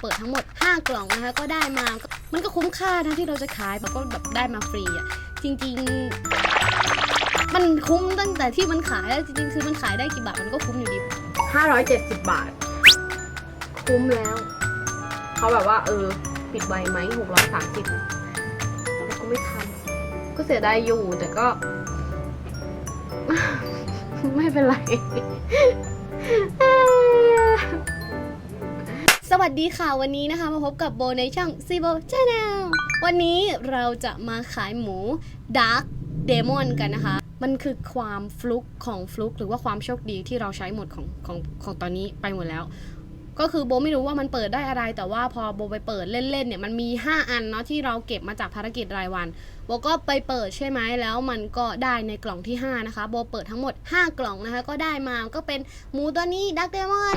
เปิดทั้งหมด 5 กล่องนะคะ ก็ได้มา มันก็คุ้มค่านะที่เราจะขายมันก็แบบได้มาฟรีอะ จริง ๆ มันคุ้มตั้งแต่ที่มันขายแล้วจริงๆ คือมันขายได้กี่บาทมันก็คุ้มอยู่ดี 570 บาท คุ้มแล้ว เขาแบบว่า เออ ปิดไวไหม630แต่ก็ไม่ทันก็เสียดายอยู่ แต่ก็ ไม่เป็นไร สวัสดีค่ะวันนี้นะคะมาพบกับโบในช่อง s ีโบ Channel วันนี้เราจะมาขายหมู Dark Demon กันนะคะ มันคือความฟลุกของฟลุกหรือว่าความโชคดีที่เราใช้หมดของของของตอนนี้ไปหมดแล้ว ก็คือโบไม่รู้ว่ามันเปิดได้อะไร แต่ว่าพอโบไปเปิดเล่นๆเนี่ยมันมี 5 อันเนาะที่เราเก็บมาจากภารกิจรายวันโบก็ไปเปิดใช่ไหมแล้วมันก็ได้ในกล่องที่ 5 นะคะโบเปิดทั้งหมด 5 กล่องนะคะ ก็ได้มาก็เป็นหมูตัวนี้ดักเดมอน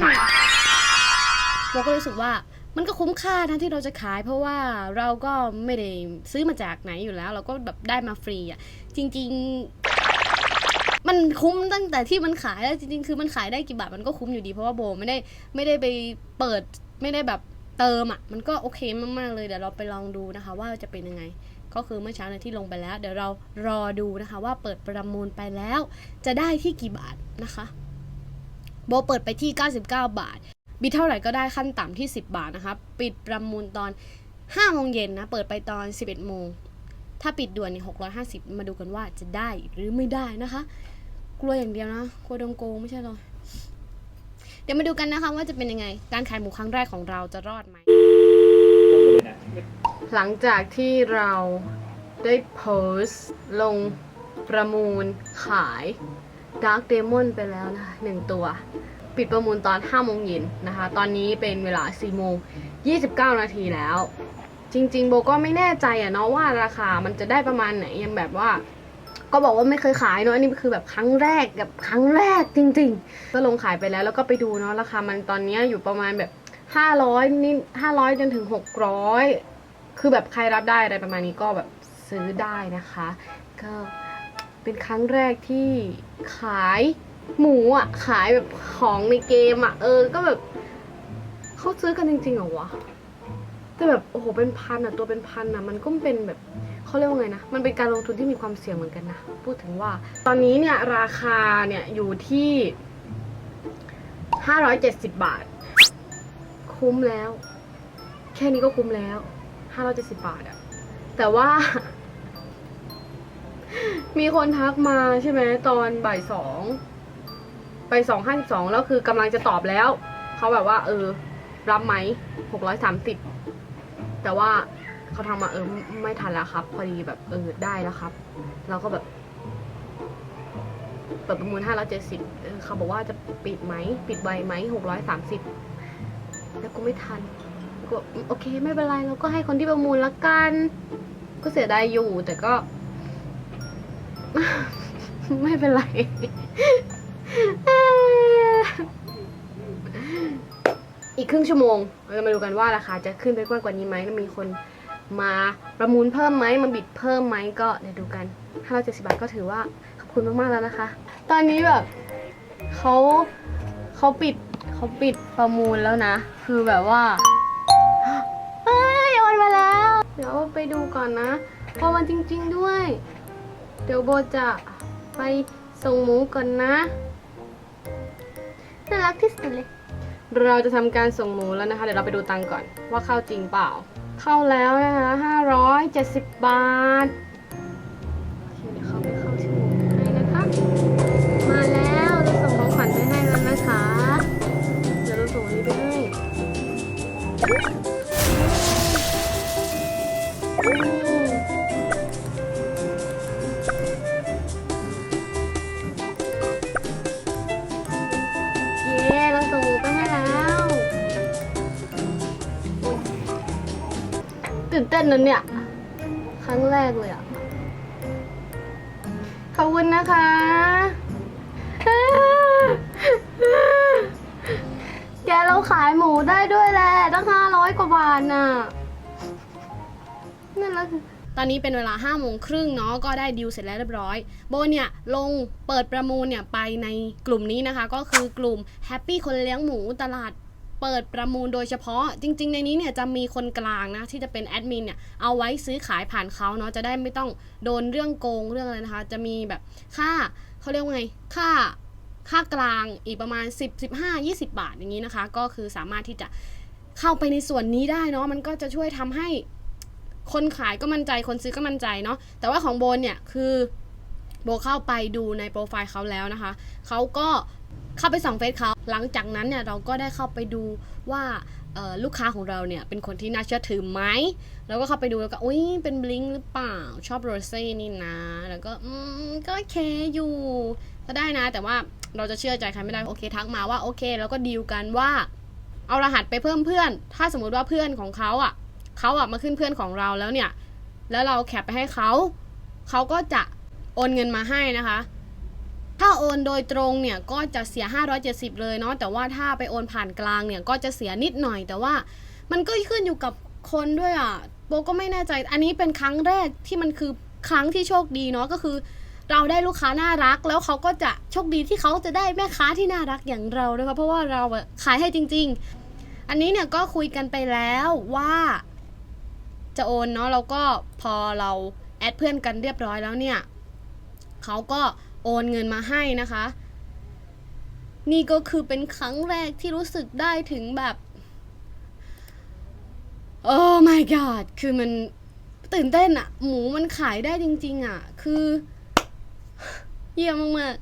โบก็รู้สึกว่ามันก็คุ้มค่านะที่เราจะขาย เพราะว่าเราก็ไม่ได้ซื้อมาจากไหนอยู่แล้ว เราก็แบบได้มาฟรีอะจริง ๆ มันคุ้มตั้งแต่ที่มันขายแล้วจริง ๆ คือมันขายได้กี่บาทมันก็คุ้มอยู่ดี เพราะว่าโบไม่ได้ไม่ได้ไปเปิดไม่ได้แบบเติมอะมันก็โอเคมากๆเลยเดี๋ยวเราไปลองดูนะคะ ว่าจะเป็นยังไงก็คือเมื่อเช้าในที่ลงไปแล้ว เดี๋ยวเรารอดูนะคะ ว่าเปิดประมูลไปแล้ว จะได้ที่กี่บาทนะคะ โบเปิดไปที่ 99 บาท บิดเท่าไหร่ก็ได้ขั้นต่ำที่ 10 บาทนะคะปิดประมูลตอน5โมงเย็นนะ เปิดไปตอน 11โมง ถ้าปิดด่วนนี่650 มาดูกันว่าจะได้หรือไม่ได้นะคะ กลัวอย่างเดียวนะ กลัวโดนโกงไม่ใช่หรอ เดี๋ยวมาดูกันนะคะว่าจะเป็นยังไง การขายหมูครั้งแรกของเราจะรอดไหม หลังจากที่เราได้โพสต์ลงประมูลขาย Dark Demon ไปแล้วนะหนึ่งตัว ปิดประมูลตอน5โมงเย็นนะคะ ตอนนี้เป็นเวลา4โมง29 นาทีแล้ว จริง ๆ โบก็ไม่แน่ใจอะเนาะว่าราคามันจะได้ประมาณไหนยังแบบว่า ก็บอกว่าไม่เคยขายเนาะอันนี้คือแบบครั้งแรกแบบครั้งแรกจริง ๆ ก็ลงขายไปแล้วแล้วก็ไปดูเนาะราคามันตอนนี้อยู่ประมาณแบบ 500นี่500จนถึง 600 คือแบบใครรับได้อะไรประมาณนี้ก็แบบซื้อได้นะคะ ก็เป็นครั้งแรกที่ขาย หมูอะ ขายแบบของในเกมอะ เออ ก็แบบเขาซื้อกันจริงๆเหรอวะแต่แบบโอ้โหเป็นพันอะตัวเป็นพันอะ มันก็เป็นแบบเขาเรียกว่าไงนะ มันเป็นการลงทุนที่มีความเสี่ยงเหมือนกันนะ พูดถึงว่า ตอนนี้เนี่ยราคาเนี่ยอยู่ที่570บบาท คุ้มแล้ว แค่นี้ก็คุ้มแล้ว570บาทอะแต่ว่า มีคนทักมาใช่ไหมตอนบ่ายสอง ไปสองห้าสิบสองแล้วคือกำลังจะตอบแล้ว เขาแบบว่า เออ รับไหมหกร้อยสามสิบแต่ว่าเขาทำมาเออไม่ทันแล้วครับ พอดีแบบเออได้แล้วครับ เราก็แบบ เปิดประมูลห้าร้อยเจ็ดสิบเขาบอกว่าจะปิดไหม ปิดไวไหมหกร้อยสามสิบแล้วก็ไม่ทันก็โอเคไม่เป็นไรเราก็ให้คนที่ประมูลละกัน ก็เสียดายอยู่แต่ก็ ไม่เป็นไร อีกครึ่งชั่วโมง เราจะมาดูกันว่าราคาจะขึ้นไปกว่ากว่านี้ไหมแล้วมีคนมาประมูลเพิ่มไหมมาบิดเพิ่มไหมก็เดี๋ยวดูกัน570บาทก็ถือว่าขอบคุณมากๆแล้วนะคะ ตอนนี้แบบเขาเขาปิดเขาปิดประมูลแล้วนะ คือแบบว่าเฮ้ยโอนมาแล้ว เดี๋ยวไปดูก่อนนะพอมันจริง ๆด้วย เดี๋ยวโบจะไปส่งหมูก่อนนะ น่ารักที่สุดเลย เราจะทำการส่งหมูแล้วนะคะ เดี๋ยวเราไปดูตังก่อนว่าเข้าจริงเปล่า เข้าแล้วนะคะ570 บาท ตื่นเต้นเนี่ย ครั้งแรกเลยอะขอบคุณนะคะ แกเราขายหมูได้ด้วยแหละตั้งห้าร้อยกว่าบาทน่ะ นั่นแหละตอนนี้เป็นเวลา5้าโมงครึ่งเนาะก็ได้ดิวเสร็จแล้วเรียบร้อย โบเนี่ยลงเปิดประมูลเนี่ยไปในกลุ่มนี้นะคะ ก็คือกลุ่ม Happy คนเลี้ยงหมูตลาด เปิดประมูลโดยเฉพาะ จริง ๆ ในนี้เนี่ยจะมีคนกลางนะที่จะเป็นแอดมินเนี่ยเอาไว้ซื้อขายผ่านเขาเนาะจะได้ไม่ต้องโดนเรื่องโกงเรื่องอะไรนะคะ จะมีแบบค่าเขาเรียกว่าไงค่าค่ากลางอีกประมาณ 10 15 20 บาทอย่างนี้นะคะ ก็คือสามารถที่จะเข้าไปในส่วนนี้ได้เนาะมันก็จะช่วยทำให้คนขายก็มั่นใจคนซื้อก็มั่นใจเนาะแต่ว่าของโบนเนี่ยคือโบเข้าไปดูในโปรไฟล์เขาแล้วนะคะ เขาก็ เข้าไปส่องเฟซเขาหลังจากนั้นเนี่ยเราก็ได้เข้าไปดูว่าลูกค้าของเราเนี่ยเป็นคนที่น่าเชื่อถือไหมแล้วก็เข้าไปดูแล้วก็อุ้ยเป็นบลิงหรือเปล่าชอบโรเซ่นี่นะ แล้วก็อืมก็โอเคอยู่ก็ได้นะ แต่ว่าเราจะเชื่อใจใครไม่ได้โอเคทักมาว่าโอเค แล้วก็ดีลกันว่า เอารหัสไปเพิ่มเพื่อน ถ้าสมมุติว่าเพื่อนของเขาอะเขาอะมาขึ้นเพื่อนของเราแล้วเนี่ย แล้วเราแคปไปให้เขาเขาก็จะโอนเงินมาให้นะคะ ถ้าโอนโดยตรงเนี่ยก็จะเสีย 570 เลยเนาะแต่ว่าถ้าไปโอนผ่านกลางเนี่ยก็จะเสียนิดหน่อย แต่ว่ามันก็ขึ้นอยู่กับคนด้วยอะโบก็ไม่แน่ใจ อันนี้เป็นครั้งแรกที่มันคือครั้งที่โชคดีเนาะก็คือ เราได้ลูกค้าน่ารัก แล้วเขาก็จะโชคดีที่เขาจะได้แม่ค้าที่น่ารักอย่างเราด้วยเพราะว่าเราขายให้จริง ๆ อันนี้เนี่ยก็คุยกันไปแล้วว่า จะโอนเนาะเราก็พอเราแอดเพื่อนกันเรียบร้อยแล้วเนี่ยเขาก็ โอนเงินมาให้นะคะ นี่ก็คือเป็นครั้งแรกที่รู้สึกได้ถึงแบบโอ้ my god คือมันตื่นเต้นอะหมูมันขายได้จริง ๆอะคือเยี่ยมมาก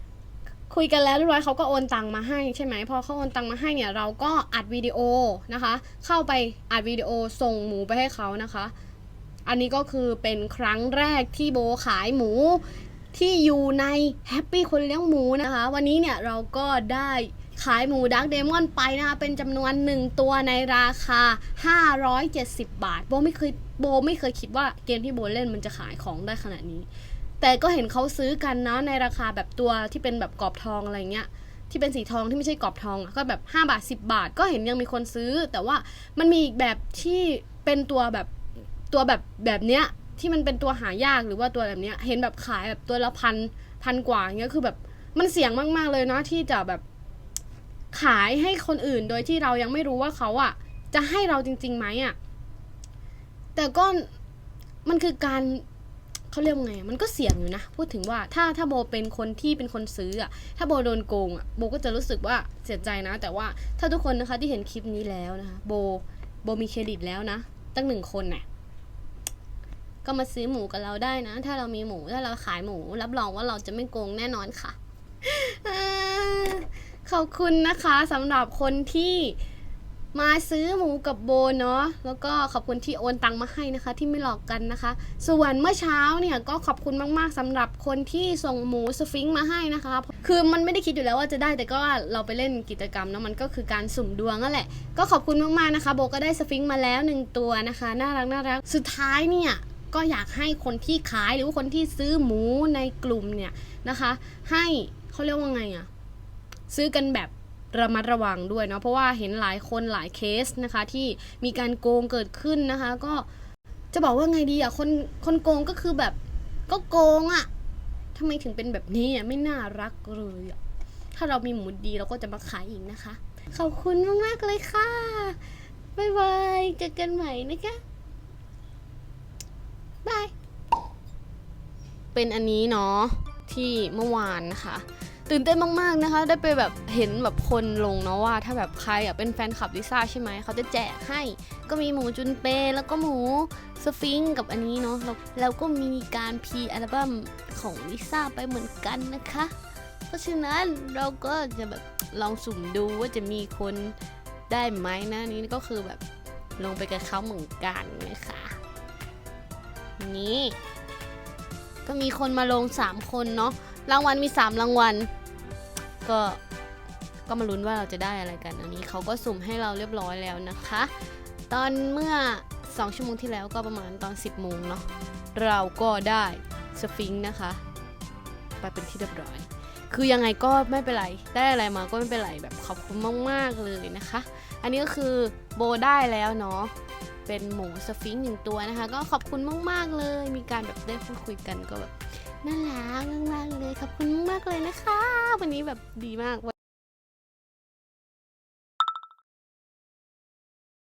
ๆคุยกันแล้วเรียบร้อยเขาก็โอนตังมาให้ใช่ไหมพอเขาโอนตังมาให้เนี่ยเราก็อัดวิดีโอนะคะ เข้าไปอัดวิดีโอส่งหมูไปให้เขานะคะ อันนี้ก็คือเป็นครั้งแรกที่โบขายหมู ที่อยู่ในแฮปปี้คนเลี้ยงหมูนะคะ วันนี้เนี่ยเราก็ได้ขายหมูดักเดมอนไปนะคะ เป็นจำนวน 1 ตัวในราคา 570 บาท โบไม่เคยโบไม่เคยคิดว่าเกมที่โบเล่นมันจะขายของได้ขนาดนี้ แต่ก็เห็นเขาซื้อกันนะในราคาแบบตัวที่เป็นแบบกรอบทองอะไรเงี้ยที่เป็นสีทองที่ไม่ใช่กรอบทองอะก็แบบ 5 บาท 10 บาท ก็เห็นยังมีคนซื้อ แต่ว่ามันมีอีกแบบที่เป็นตัวแบบตัวแบบแบบเนี้ย ที่มันเป็นตัวหายากหรือว่าตัวแบบเนี้ย เห็นแบบขายแบบตัวละพันพันกว่าเงี้ยคือแบบมันเสี่ยงมากๆเลยเนาะที่จะแบบขายให้คนอื่นโดยที่เรายังไม่รู้ว่าเขาอะจะให้เราจริงๆไหมอะแต่ก็มันคือการเขาเรียกว่าไง มันก็เสี่ยงอยู่นะ พูดถึงว่าถ้าถ้าโบเป็นคนที่เป็นคนซื้ออะถ้าโบโดนโกงอะโบก็จะรู้สึกว่าเสียใจนะ แต่ว่าถ้าทุกคนนะคะที่เห็นคลิปนี้แล้วนะคะ โบ โบมีเครดิตแล้วนะ ตั้งหนึ่งคนน่ะ ก็มาซื้อหมูกับเราได้นะ ถ้าเรามีหมูถ้าเราขายหมู รับรองว่าเราจะไม่โกงแน่นอนค่ะขอบคุณนะคะสำหรับคนที่มาซื้อหมูกับโบเนาะแล้วก็ขอบคุณที่โอนตังมาให้นะคะ ที่ไม่หลอกกันนะคะ ส่วนเมื่อเช้าเนี่ยก็ขอบคุณมากๆสำหรับคนที่ส่งหมูสฟิงค์มาให้นะคะ คือมันไม่ได้คิดอยู่แล้วว่าจะได้แต่ก็เราไปเล่นกิจกรรมเนาะมันก็คือการสุ่มดวงนั่นแหละก็ขอบคุณมากๆนะคะ โบก็ได้สฟิงค์มาแล้วหนึ่งตัวนะคะ น่ารักน่ารักสุดท้ายเนี่ย ก็อยากให้คนที่ขายหรือว่าคนที่ซื้อหมูในกลุ่มเนี่ยนะคะ ให้เขาเรียกว่าไงอะซื้อกันแบบระมัดระวังด้วยเนาะเพราะว่าเห็นหลายคนหลายเคสนะคะ ที่มีการโกงเกิดขึ้นนะคะ ก็จะบอกว่าไงดีอะคนคนโกงก็คือแบบก็โกงอะทำไมถึงเป็นแบบนี้อะไม่น่ารักเลยอะถ้าเรามีหมูดีเราก็จะมาขายอีกนะคะ ขอบคุณมากๆเลยค่ะ บ๊ายบายเจอกันใหม่นะคะ บาย เป็นอันนี้เนาะที่เมื่อวานนะคะตื่นเต้นมากๆนะคะ ได้ไปแบบเห็นแบบคนลงเนาะว่า ถ้าแบบใครอะเป็นแฟนคลับลิซ่าใช่ไหม เขาจะแจกให้ ก็มีหมูจุนเป แล้วก็หมูสฟิงค์กับอันนี้เนาะแล้วแล้วก็มีการพีอัลบั้มของลิซ่าไปเหมือนกันนะคะ เพราะฉะนั้นเราก็จะแบบลองสุ่มดูว่าจะมีคนได้ไหมนะนี่ก็คือแบบลงไปกับเขาเหมือนกันนะคะ นี่ก็มีคนมาลง 3 คนเนาะรางวัลมี 3 รางวัล ก็ก็มาลุ้นว่าเราจะได้อะไรกัน อันนี้เขาก็สุ่มให้เราเรียบร้อยแล้วนะคะ ตอนเมื่อ 2 ชั่วโมงที่แล้วก็ประมาณตอน 10โมงเนาะเราก็ได้สฟิงค์นะคะไปเป็นที่เรียบร้อย คือยังไงก็ไม่เป็นไร ได้อะไรมาก็ไม่เป็นไรแบบขอบคุณมาก ๆ เลยนะคะ อันนี้ก็คือโบได้แล้วเนาะ เป็นหมูสฟิงค์หนึ่งตัวนะคะ ก็ขอบคุณมาก ๆ เลย มีการแบบได้พูดคุยกันก็แบบน่ารักมากๆเลยขอบคุณมากๆเลยนะคะ วันนี้แบบดีมาก